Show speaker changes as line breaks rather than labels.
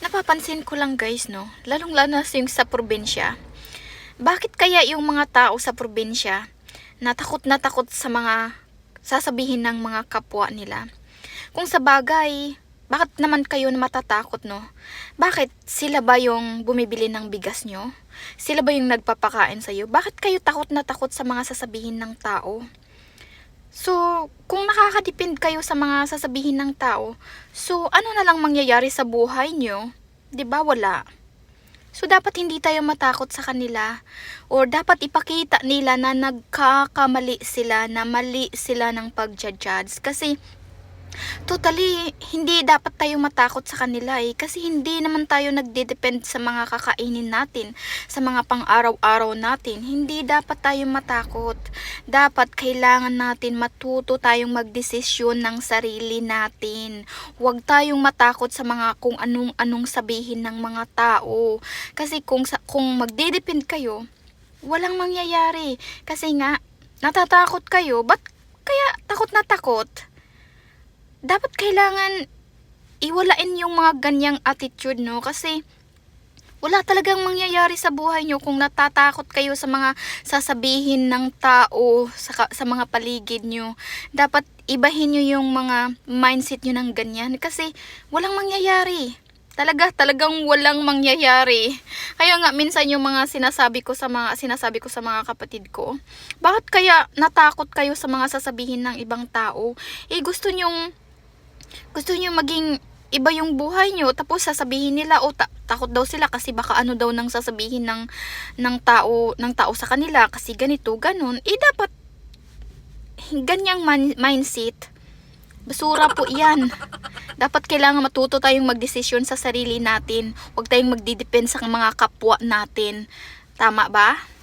napapansin ko lang guys, no? Lalong lalo na sa probinsya. Bakit kaya yung mga tao sa probinsya natakot na takot sa mga sasabihin ng mga kapwa nila? Kung sa bagay, bakit naman kayo matatakot, no? Bakit sila ba yung bumibili ng bigas nyo? Sila ba yung nagpapakain sa'yo? Bakit kayo takot na takot sa mga sasabihin ng tao? So, kung nakakadepend kayo sa mga sasabihin ng tao, so ano na lang mangyayari sa buhay nyo? ba wala? So, dapat hindi tayo matakot sa kanila or dapat ipakita nila na nagkakamali sila, na mali sila ng pagja-judge. Kasi, totally, hindi dapat tayo matakot sa kanila eh. Kasi hindi naman tayo nagde-depend sa mga kakainin natin, sa mga pang-araw-araw natin. Hindi dapat tayo matakot. Dapat kailangan natin matuto tayong magdesisyon ng sarili natin. Huwag tayong matakot sa mga kung anong-anong sabihin ng mga tao. Kasi kung, kung magde-depend kayo, walang mangyayari. Kasi nga, natatakot kayo. Ba't kaya takot na takot? dapat kailangan iwalain yung mga ganyang attitude, no? Kasi wala talagang mangyayari sa buhay nyo kung natatakot kayo sa mga sasabihin ng tao sa, sa mga paligid nyo. Dapat ibahin nyo yung mga mindset nyo ng ganyan kasi walang mangyayari. Talaga, talagang walang mangyayari. Kaya nga minsan yung mga sinasabi ko sa mga sinasabi ko sa mga kapatid ko, bakit kaya natakot kayo sa mga sasabihin ng ibang tao? Eh gusto nyong gusto niyo maging iba yung buhay niyo tapos sasabihin nila o ta- takot daw sila kasi baka ano daw nang sasabihin ng ng tao ng tao sa kanila kasi ganito ganun. Eh dapat ganyang man- mindset. Basura po yan. Dapat kailangan matuto tayong magdesisyon sa sarili natin. Huwag tayong magdidepend sa mga kapwa natin. Tama ba